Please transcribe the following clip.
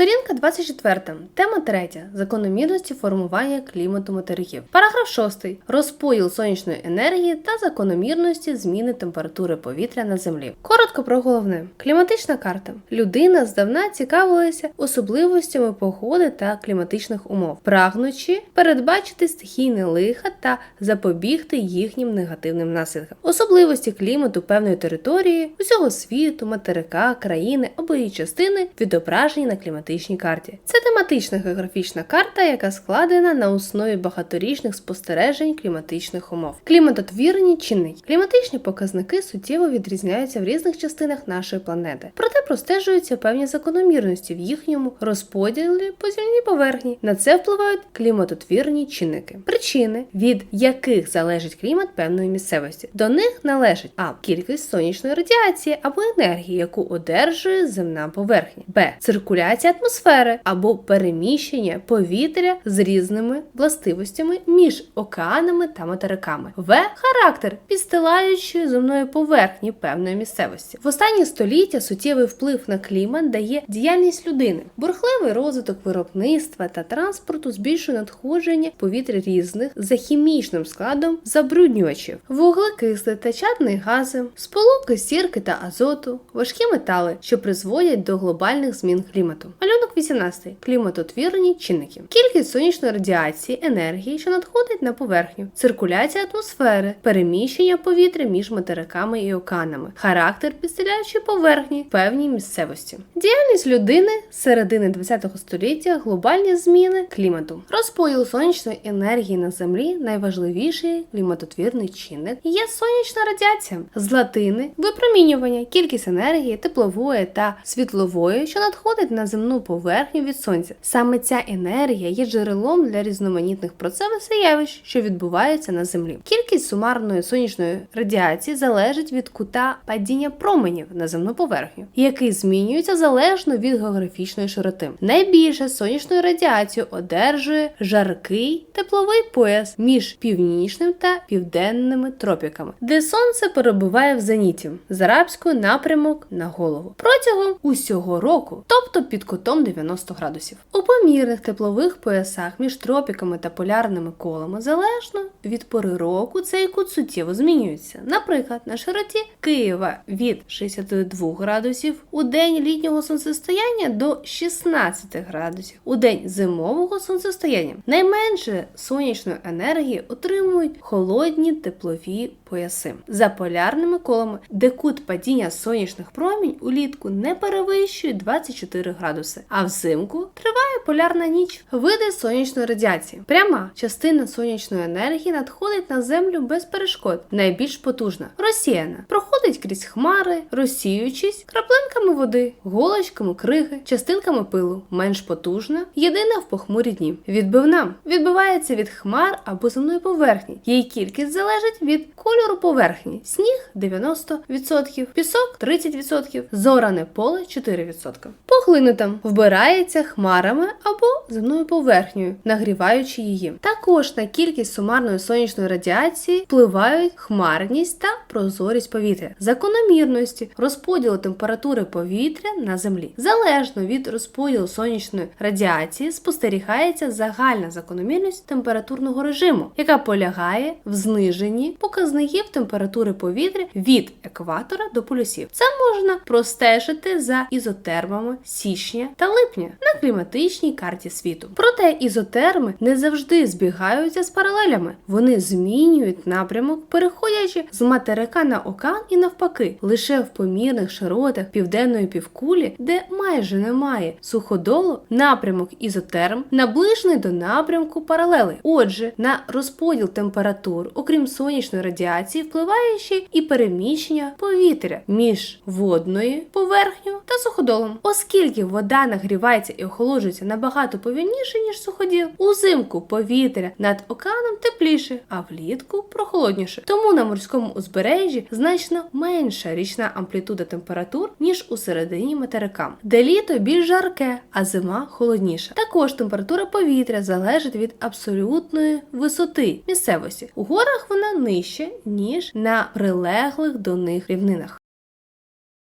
Сторінка 24. Тема 3. Закономірності формування клімату материків. Параграф 6. Розподіл сонячної енергії та закономірності зміни температури повітря на землі. Коротко про головне. Кліматична карта. Людина здавна цікавилася особливостями погоди та кліматичних умов, прагнучи передбачити стихійне лиха та запобігти їхнім негативним наслідкам. Особливості клімату певної території, усього світу, материка, країни або її частини відображені на кліматичній карті. Це тематична географічна карта, яка складена на основі багаторічних спостережень кліматичних умов. Кліматотвірні чинники. Кліматичні показники суттєво відрізняються в різних частинах нашої планети. Проте простежуються певні закономірності в їхньому розподілі по земній поверхні. На це впливають кліматотвірні чинники. Причини, від яких залежить клімат певної місцевості. До них належить а. Кількість сонячної радіації або енергії, яку одержує земна поверхня, б. Циркуляція атмосфери або переміщення повітря з різними властивостями між океанами та материками, в. Характер підстилаючої земної поверхні певної місцевості. В останні століття суттєвий вплив на клімат дає діяльність людини, бурхливий розвиток виробництва та транспорту збільшує надходження повітря різних за хімічним складом забруднювачів, вуглекисли та чадні гази, сполуки сірки та азоту, важкі метали, що призводять до глобальних змін клімату. Малюнок 18. Кліматотвірні чинники. Кількість сонячної радіації, енергії, що надходить на поверхню, циркуляція атмосфери, переміщення повітря між материками і океанами, характер підстеляючої поверхні в певній місцевості. Діяльність людини з середини ХХ століття, глобальні зміни клімату. Розподіл сонячної енергії на землі найважливіший кліматотвірний чинник є сонячна радіація з латини випромінювання, кількість енергії теплової та світлової, що надходить на земну поверхню від сонця. Саме ця енергія є джерелом для різноманітних процесів і явищ, що відбуваються на землі. Кількість сумарної сонячної радіації залежить від кута падіння променів на земну поверхню, який змінюється залежно від географічної широти. Найбільше сонячної радіації одержує жаркий тепловий пояс між північним та південними тропіками, де сонце перебуває в зеніті з арабською напрямок на голову протягом усього року, тобто під кутом 90 градусів. У помірних теплових поясах між тропіками та полярними колами залежно від пори року цей кут суттєво змінюється. Наприклад, на широті Києва від 62 градусів у день літнього сонцестояння до 16 градусів у день зимового сонцестояння. Найменше сонячної енергії отримують холодні теплові пояси за полярними колами, де кут падіння сонячних промінь улітку не перевищує 24 градуси, а взимку триває полярна ніч. Види сонячної радіації. Пряма частина сонячної енергії надходить на землю без перешкод. Найбільш потужна розсіяна проходить крізь хмари, розсіюючись краплинками води, голочками криги, частинками пилу. Менш потужна, єдина в похмурі дні. Відбивна відбивається від хмар або земної поверхні. Її кількість залежить від кольору поверхні. Сніг 90%, пісок 30%, зоране поле 4%. Поглинута вбирається хмарами або земною поверхнею, нагріваючи її. Також на кількість сумарної сонячної радіації впливають хмарність та прозорість повітря, закономірності розподілу температури повітря на землі. Залежно від розподілу сонячної радіації спостерігається загальна закономірність температурного режиму, яка полягає в зниженні показників температури повітря від екватора до полюсів. Це можна простежити за ізотермами січня та липня на кліматичній карті світу. Проте ізотерми не завжди збігаються з паралелями. Вони змінюють напрямок, переходячи з материка на океан і навпаки, лише в помірних широтах південної півкулі, де майже немає суходолу, напрямок ізотерм наближений до напрямку паралелей. Отже, на розподіл температур, окрім сонячної радіації, впливає ще і переміщення повітря між водною поверхнею та суходолом. Оскільки нагрівається і охолоджується набагато повільніше, ніж суходіл, узимку повітря над океаном тепліше, а влітку прохолодніше. Тому на морському узбережжі значно менша річна амплітуда температур, ніж у середині материка, де літо більш жарке, а зима холодніша. Також температура повітря залежить від абсолютної висоти місцевості. У горах вона нижче, ніж на прилеглих до них рівнинах.